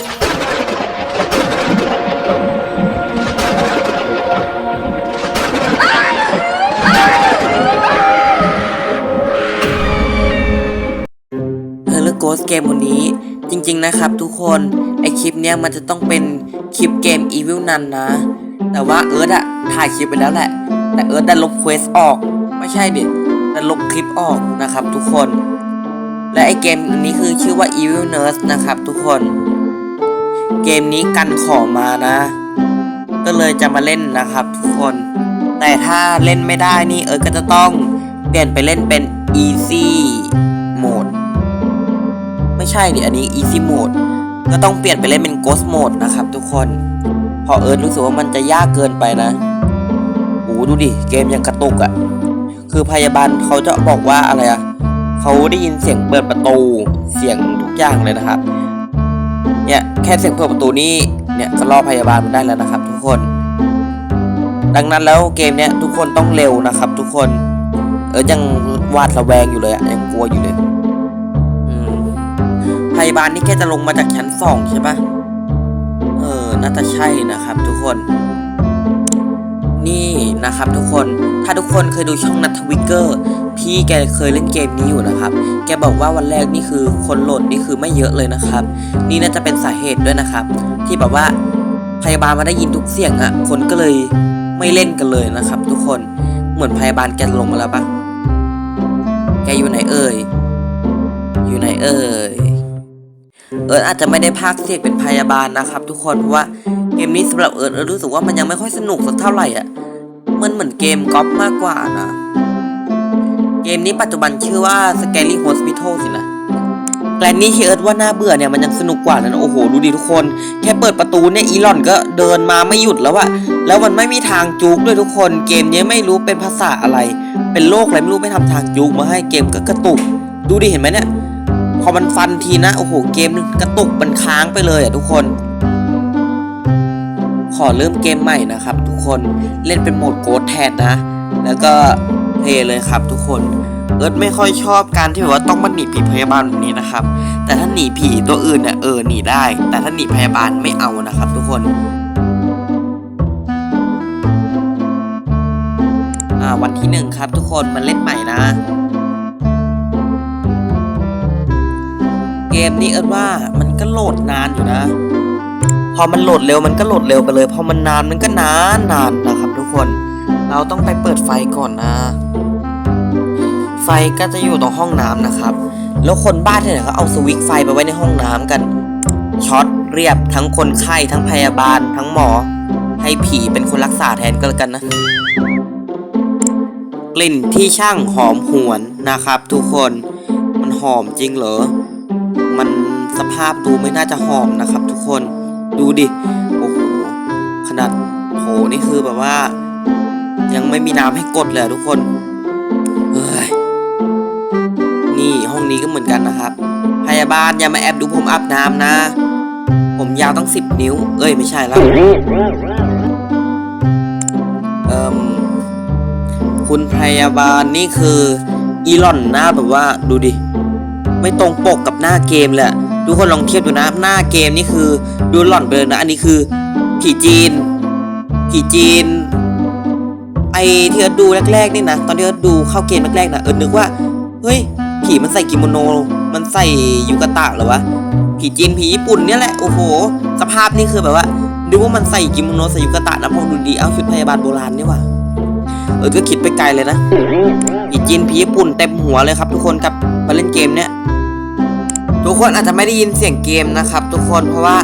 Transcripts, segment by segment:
เฮลโกสเกมวันนี้จริงๆนะครับทุกคนไอคลิปเนี้ยมันจะต้องเป็นคลิปเกม Evil Nun นะ แต่ว่าเอิร์ธอะถ่ายคลิปไปแล้วแหละ แต่เอิร์ธดันลบเควสออก ไม่ใช่ดิดันลบคลิปออกนะครับทุกคน และไอเกมนี้คือชื่อว่า Evil Nurse นะครับทุกคน เกมนี้กันของมานะ ก็เลยจะมาเล่นนะครับทุกคน แต่ถ้าเล่นไม่ได้นี่เอิร์ธก็จะต้องเปลี่ยนไปเล่นเป็น Easy Mode ไม่ใช่ดิอันนี้ easy mode ก็ต้องเปลี่ยนไปเล่นเป็น ghost mode นะครับทุกคน พอเอิร์ธรู้สึกว่ามันจะยากเกินไปนะโอ้ดูดิเกมยังกระตุกอะ่ะคือพยาบาลเขาจะบอกว่าอะไรอะ่ะเขาได้ยินเสียงเปิดประตูเสียงทุกอย่างเลยนะครับ เนี่ยแค่เสียงเปิดประตูนี่เนี่ยก็ล่อพยาบาลมันได้แล้วนะครับ ทุกคน ดังนั้นแล้วเกมเนี้ยทุกคนต้องเร็วนะครับ ทุกคน เออยังวาดระแวงอยู่เลยอะยังกลัวอยู่เลยพยาบาลนี่แค่จะลงมาจากชั้นสองใช่ปะเออน่าจะใช่นะครับ ทุกคน นี่นะครับ ทุกคนถ้าทุกคนเคยดูช่องนัทวิกเกอร์ พี่แกเคยเล่นเกมนี้อยู่นะครับ แกบอกว่าวันแรกนี่คือคนโหลดนี่คือไม่เยอะเลยนะครับ นี่น่าจะเป็นสาเหตุด้วยนะครับ ที่แบบว่าพยาบาลมาได้ยินทุกเสียงอะคนก็เลยไม่เล่นกันเลยนะครับ ทุกคนเหมือนพยาบาลแกลงมาแล้วปะแกอยู่ไหนเอ่ย อยู่ไหนเอ่ย เอิร์อาจจะไม่ได้พากเสียงเป็นพยาบาลนะครับ ทุกคนเพราะว่าเกมนี้สำหรับเอิร์เอิร์รู้สึกว่ามันยังไม่ค่อยสนุกสักเท่าไหร่อะมันเหมือนเกมก๊อปมากกว่านะ มนี้ปัจจุบันชื่อว่า Scary Hospital สินะแกลนนี่ที่เอิร์ธว่าน่าเบื่อเนี่ยมันยังสนุกกว่านั้นโอ้โหดูดิทุกคน แค่เปิดประตูเนี่ยอีลอนก็เดินมาไม่หยุดแล้วอะแล้วมันไม่มีทางจูกด้วยทุกคนเกมนี้ไม่รู้เป็นภาษาอะไร เป็นโลกอะไรไม่รู้ไม่ทำทางจูกมาให้เกมก็กระตุก ดูดิเห็นไหมเนี่ยพอมันฟันทีนะโอ้โหเกมกระตุกมันค้างไปเลยอะทุกคน ขอเริ่มเกมใหม่นะครับ ทุกคนเล่นเป็นโหมดโกดแทนนะ แล้วก็ เพลย์เลยครับทุกคน เอิร์ธไม่ค่อยชอบการที่แบบว่าต้องมาหนีผีพยาบาลแบบนี้นะครับ แต่ถ้าหนีผีตัวอื่นเนี่ยเออหนีได้ แต่ถ้าหนีพยาบาลไม่เอานะครับ ทุกคนอ่าวันที่หนึ่งครับทุกคนมาเล่นใหม่นะ เกมนี้เอิร์ธว่ามันก็โหลดนานอยู่นะ พอมันโหลดเร็วมันก็โหลดเร็วไปเลย พอมันนานมันก็นานนานนะครับทุกคน เราต้องไปเปิดไฟก่อนนะ ไฟก็จะอยู่ตรงห้องน้ำนะครับ แล้วคนบ้านที่ไหนเขาเอาสวิตช์ไฟไปไว้ในห้องน้ำกันช็อตเรียบทั้งคนไข้ทั้งพยาบาล ทั้งหมอ ให้ผีเป็นคนรักษาแทนก็แล้วกันนะ กลิ่นที่ช่างหอมหวนนะครับ ทุกคนมันหอมจริงเหรอ มันสภาพดูไม่น่าจะหอมนะครับ ทุกคนดูดิโอ้โหขนาดโหนี่คือแบบว่า ยังไม่มีน้ำให้กดเลยทุกคนเฮ้ยนี่ห้องนี้ก็เหมือนกันนะครับ พยาบาลอย่ามาแอบดูผมอาบน้ำนะ ผมยาวตั้งสิบนิ้ว เอ้ยไม่ใช่แล้วเอ่มคุณพยาบาลนี่คืออีลอนหน้าแบบว่าดูดิ ไม่ตรงปกกับหน้าเกมเละทุกคนลองเทียบดูนะหน้าเกมนี่คือดูหล่อนไปเลยนะ อันนี้คือผีจีนผีจีน ที่เอิร์ธดูแรกๆนี่นะตอนที่เอิร์ธดูเข้าเกมแรกๆนะเอิร์ธนึกว่าเฮ้ยผีมันใส่กิโมโน มันใส่ยูกะตะเหรอวะผีจีนผีญี่ปุ่นเนี่ยแหละโอ้โห สภาพนี่คือแบบว่าดูว่ามันใส่กิโมโนใส่ยูกะตะนะพอดูดีเอาชุดพยาบาลโบราณนี่ว่าเออก็คิดไปไกลเลยนะผีจีนผีญี่ปุ่นเต็มหัวเลยครับ ทุกคนกับมาเล่นเกมเนี้ยทุกคนอาจจะไม่ได้ยินเสียงเกมนะครับ ทุกคนเพราะว่า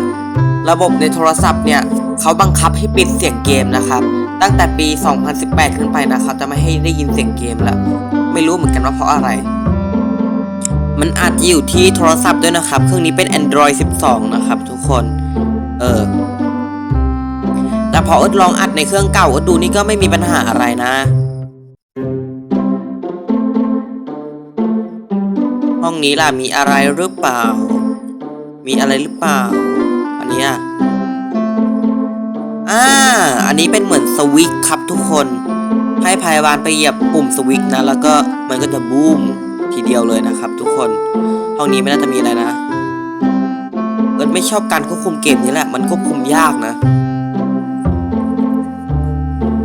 ระบบในโทรศัพท์เนี่ย เขาบังคับให้ปิดเสียงเกมนะครับ ตั้งแต่ปี 2018 ขึ้นไปนะครับ จะไม่ให้ได้ยินเสียงเกมแล้วไม่รู้เหมือนกันว่าเพราะอะไร มันอาจจะอยู่ที่โทรศัพท์ด้วยนะครับ เครื่องนี้เป็น Android 12 นะครับทุกคน เออ แต่พอเอิร์ธลองอัดในเครื่องเก่าอดูนี่ก็ไม่มีปัญหาอะไรนะ ห้องนี้ล่ะมีอะไรหรือเปล่า มีอะไรหรือเปล่า อันนี้ อ่า อันนี้เป็นเหมือนสวิตครับทุกคน ให้พยาบาลไปเหยียบปุ่มสวิตนะ แล้วก็มันก็จะบูมทีเดียวเลยนะครับ ทุกคน ห้องนี้ไม่น่าจะมีอะไรนะเอิร์ธไม่ไม่ชอบการควบคุมเกมนี้แหละ มันควบคุมยากนะ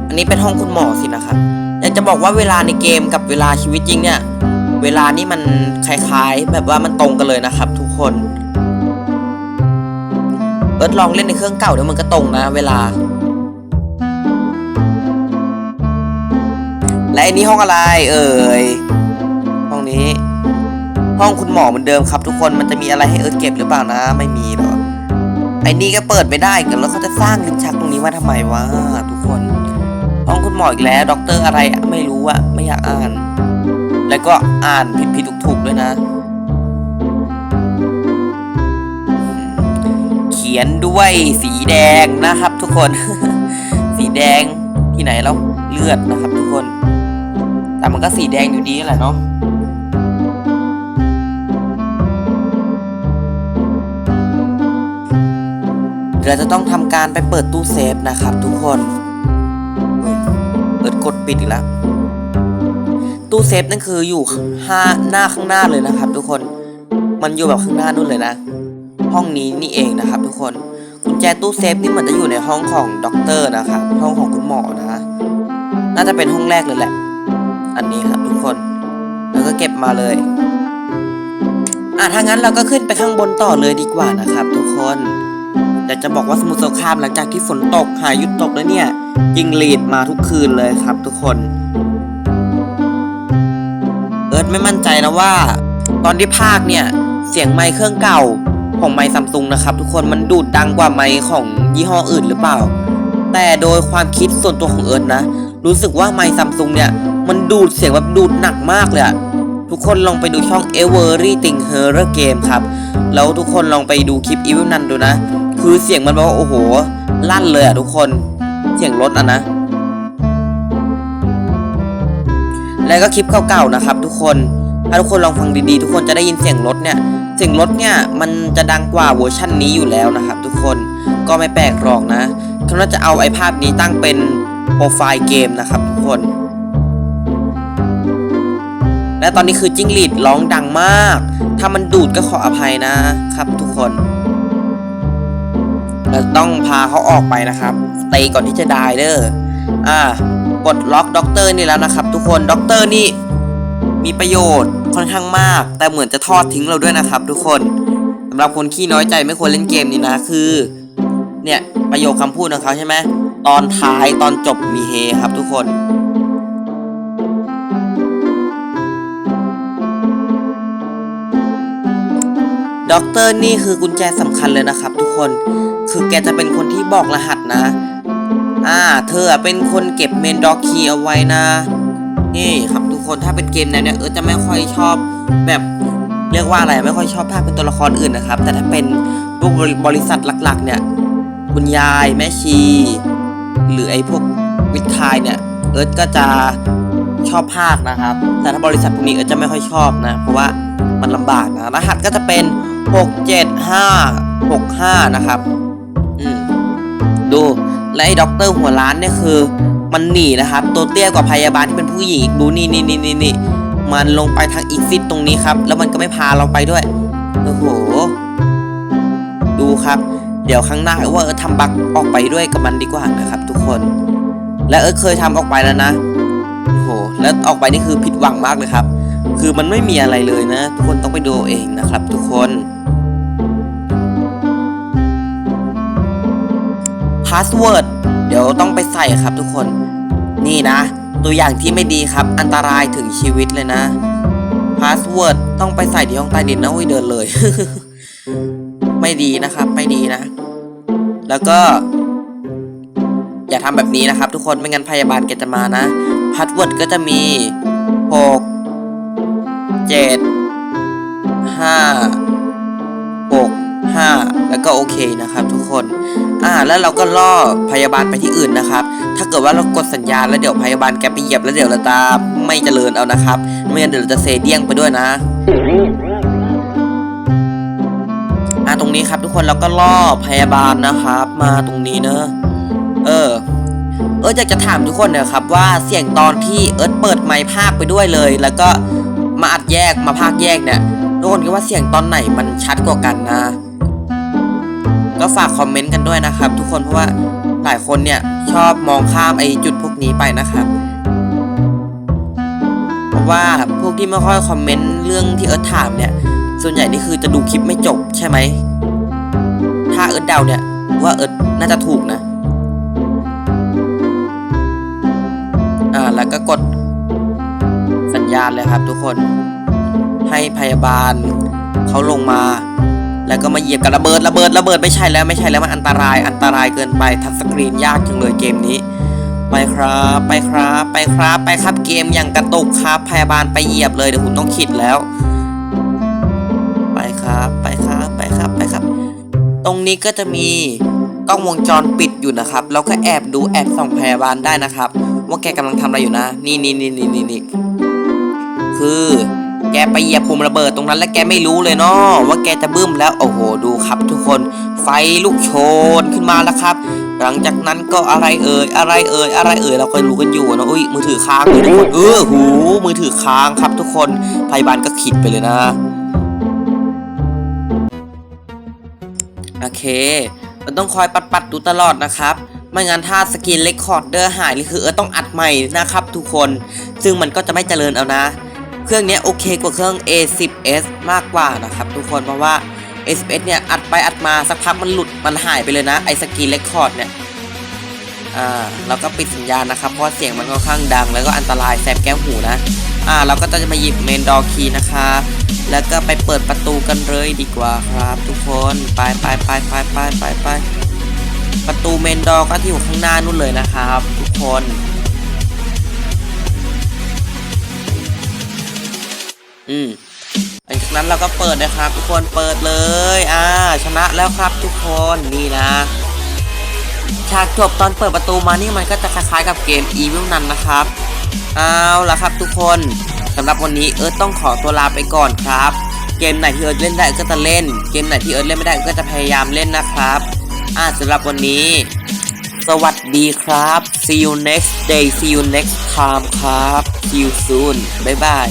อันนี้เป็นห้องคุณหมอสินะครับ อยากจะบอกว่าเวลาในเกมกับเวลาชีวิตจริงเนี่ย เวลานี่มันคล้ายๆ แบบว่ามันตรงกันเลยนะครับ ทุกคน เอิร์ธลองเล่นในเครื่องเก่าเดี๋ยวมันก็ตรงนะเวลา และอันนี้ห้องอะไร เอ่ยห้องนี้ ห้องคุณหมอเหมือนเดิมครับ ทุกคนมันจะมีอะไรให้เอิร์ธเก็บหรือเปล่านะ ไม่มีหรอกไอ้นี่ก็เปิดไม่ได้กันแล้วเขาจะสร้างลิ้นชักตรงนี้มาทำไมวะทุกคน ห้องคุณหมออีกแล้วด็อกเตอร์อะไรไม่รู้อะไม่อยากอ่าน แล้วก็อ่านผิดผิดถูกถูกๆด้วยนะ ขียนด้วยสีแดงนะครับทุกคน สีแดงที่ไหนแล้วเลือดนะครับทุกคน แต่มันก็สีแดงอยู่ดีแหละเนาะเราจะต้องทำการไปเปิดตู้เซฟนะครับทุกคนเฮ้ยเอิดกดปิดอีกแล้ว ตู้เซฟนั่นคืออยู่ห้าหน้าข้างหน้าเลยนะครับทุกคน มันอยู่แบบข้างหน้านู่นเลยนะ ห้องนี้นี่เองนะครับ ทุกคนกุญแจตู้เซฟนี่เหมือนจะอยู่ในห้องของด็อกเตอร์นะครับห้องของคุณหมอนะ น่าจะเป็นห้องแรกเลยแหละ อันนี้ครับทุกคน แล้วก็เก็บมาเลยอะถ้างั้นเราก็ขึ้นไปข้างบนต่อเลยดีกว่านะครับ ทุกคนอยากจะบอกว่าสมุทรสงครามหลังจากที่ฝนตกหายหยุดตกแล้วเนี่ย ยิงลีดมาทุกคืนเลยครับ ทุกคน เอิร์ธไม่มั่นใจนะว่า ตอนที่ภาคเนี่ย เสียงไมค์เครื่องเก่า ของไมค์ซัมซุงนะครับทุกคนมันดูดดังกว่าไมค์ของยี่ห้ออื่นหรือเปล่า แต่โดยความคิดส่วนตัวของเอิร์ธนะ รู้สึกว่าไมค์ซัมซุงเนี่ย มันดูดเสียงแบบดูดหนักมากเลยอะทุกคนลองไปดูช่อง Everything Horror Game ครับ แล้วทุกคนลองไปดูคลิป Evil นันดูนะ คือเสียงมันแบบว่า โอ้โห ลั่นเลยอะทุกคนเสียงรถอะนะ แล้วก็คลิปเก่าๆนะครับทุกคน ถ้าทุกคนลองฟังดีๆ ทุกคนจะได้ยินเสียงรถเนี่ย เสียงรถเนี่ยมันจะดังกว่าเวอร์ชันนี้อยู่แล้วนะครับ ทุกคน ก็ไม่แปลกหรอกนะเขาจะเอาไอ้ภาพนี้ตั้งเป็นโปรไฟล์เกมนะครับ ทุกคน และตอนนี้คือจิ้งหรีดร้องดังมาก ถ้ามันดูดก็ขออภัยนะครับ ทุกคนเราต้องพาเขาออกไปนะครับเตยก่อนที่จะได้เด้อ อ่ากดล็อกด็อกเตอร์นี่แล้วนะครับ ทุกคนด็อกเตอร์นี่ มีประโยชน์ค่อนข้างมาก แต่เหมือนจะทอดทิ้งเราด้วยนะครับ ทุกคนสำหรับคนขี้น้อยใจไม่ควรเล่นเกมนี้นะคือ เนี่ยประโยคคำพูดของเขาใช่ไหมตอนท้ายตอนจบมีเฮครับทุกคนด็อกเตอร์นี่คือกุญแจสำคัญเลยนะครับ ทุกคน คือแกจะเป็นคนที่บอกรหัสนะ อ่า เธอเป็นคนเก็บเมนด็อกคีเอาไว้นะ นี่ครับทุกคนถ้าเป็นเกมแนวเนี้ยเออจะไม่ค่อยชอบแบบเรียกว่าอะไรไม่ค่อยชอบภาคเป็นตัวละครอื่นนะครับ แต่ถ้าเป็นพวกบริษัทหลักๆ เนี่ยคุณยายแม่ชี หรือไอ้พวกวิทายเนี่ย เอิร์ธก็จะชอบภาคนะครับ แต่ถ้าบริษัทพวกนี้เอิร์ธจะไม่ค่อยชอบนะ เพราะว่ามันลำบากนะรหัสก็จะเป็น 67565 นะครับ อืมดูและไอ้ด็อกเตอร์หัวล้านเนี่ยคือ มันหนีนะครับ ตัวเตี้ยกว่าพยาบาลที่เป็นผู้หญิงอีกดูนี่นี่นี่นี่นี่มันลงไปทางอีกซิตตรงนี้ครับ แล้วมันก็ไม่พาเราไปด้วยโอ้โหดูครับ เดี๋ยวครั้งหน้าว่าเออทำบักออกไปด้วยกับมันดีกว่านะครับ ทุกคน และเออเคยทำออกไปแล้วนะโอ้โหแล้วออกไปนี่คือผิดหวังมากเลยครับ คือมันไม่มีอะไรเลยนะ ทุกคนต้องไปดูเองนะครับ ทุกคนพาสเวิร์ด เดี๋ยวต้องไปใส่ครับทุกคน นี่นะ ตัวอย่างที่ไม่ดีครับ อันตรายถึงชีวิตเลยนะ พาสเวิร์ดต้องไปใส่ที่ห้องใต้ดินนะโอ้ยเดินเลย ไม่ดีนะครับ ไม่ดีนะ แล้วก็ อย่าทำแบบนี้นะครับ ทุกคน ไม่งั้นพยาบาลแกจะมานะ พาสเวิร์ดก็จะมีหกเจ็ดห้า แล้วก็โอเคนะครับทุกคน อ่า แล้วเราก็ล่อพยาบาลไปที่อื่นนะครับ ถ้าเกิดว่าเรากดสัญญาณแล้วเดี๋ยวพยาบาลแกไปเหยียบแล้วเดี๋ยวเราจะไม่เจริญเอานะครับ ไม่งั้นเดี๋ยวเราจะเซเดียงไปด้วยนะอ่าตรงนี้ครับทุกคนเราก็ล่อพยาบาลนะครับ มาตรงนี้เนอะเออเอิร์ธอยากจะถามทุกคนนะครับว่าเสียงตอนที่เอิร์ธเปิดไมค์ภาคไปด้วยเลย แล้วก็มาอัดแยกมาภาคแยกเนี่ยทุกคนคิดว่าเสียงตอนไหนมันชัดกว่ากันนะ ก็ฝากคอมเมนต์กันด้วยนะครับ ทุกคนเพราะว่าหลายคนเนี่ยชอบมองข้ามไอ้จุดพวกนี้ไปนะครับเพราะว่าพวกที่ไม่ค่อยคอมเมนต์เรื่องที่เอิร์ธถามเนี่ย ส่วนใหญ่นี่คือจะดูคลิปไม่จบใช่ไหมถ้าเอิร์ธเดาเนี่ยว่าเอิร์ธน่าจะถูกนะอ่าแล้วก็กดสัญญาณเลยครับทุกคนให้พยาบาลเขาลงมา แล้วก็มาเหยียบกับระเบิดระเบิดระเบิดไม่ใช่แล้วไม่ใช่แล้วมันอันตรายอันตรายเกินไปทัชสกรีนยากจังเลยเกมนี้ ไปครับไปครับไปครับไปครับเกมอย่างกระตุกครับพยาบาลไปเหยียบเลยเดี๋ยวผมต้องขิดแล้ว ไปครับไปครับไปครับไปครับ ตรงนี้ก็จะมีกล้องวงจรปิดอยู่นะครับแล้วก็แอบดูแอบส่องพยาบาลได้นะครับ ว่าแกกำลังทำอะไรอยู่นะ นี่นี่นี่นี่นี่คือ แกไปเหยียบปุ่มระเบิดตรงนั้นแล้วแกไม่รู้เลยเนาะว่าแกจะบึ้มแล้วโอ้โหดูครับทุกคนไฟลุกโชนขึ้นมาแล้วครับ หลังจากนั้นก็อะไรเอ่ยอะไรเอ่ยอะไรเอ่ยเราก็รู้กันอยู่นะอุ้ยมือถือค้างเลยทุกคนเออหูมือถือค้างครับทุกคนพยาบาลก็ขิดไปเลยนะโอเคมันต้องคอยปัดปัดดูตลอดนะครับไม่งั้นถ้าสกินเลคคอร์ดเดอร์หายนี่คือเออต้องอัดใหม่นะครับทุกคน ซึ่งมันก็จะไม่เจริญเอานะ เครื่องนี้โอเคกว่าเครื่อง A10s มากกว่านะครับทุกคนเพราะว่า A10s เนี่ยอัดไปอัดมาสักพักมันหลุดมันหายไปเลยนะไอสกินเลคคอร์ดเนี่ยอ่าเราก็ปิดสัญญาณนะครับเพราะเสียงมันค่อนข้างดัง แล้วก็อันตรายแสบแก้วหูนะอ่าเราก็จะมาหยิบเมนดอคีนะครับแล้วก็ไปเปิดประตูกันเลยดีกว่าครับ ทุกคนไปไปไปไปไปไปไปประตูเมนดอก็ที่อยู่ข้างหน้านู่นเลยนะครับ ทุกคน อืมหลังจากนั้นเราก็เปิดนะครับ ทุกคนเปิดเลย อ่า ชนะแล้วครับทุกคนนี่นะ ฉากจบตอนเปิดประตูมานี่มันก็จะคล้ายๆกับเกม Evil นั้นนะครับ เอาละครับทุกคนสำหรับวันนี้เอิร์ธต้องขอตัวลาไปก่อนครับ เกมไหนที่เอิร์ธเล่นได้ก็จะเล่น เกมไหนที่เอิร์ธเล่นไม่ได้ก็จะพยายามเล่นนะครับ อ่าสำหรับวันนี้ สวัสดีครับ see you next day see you next time ครับ see you soon บ๊ายบาย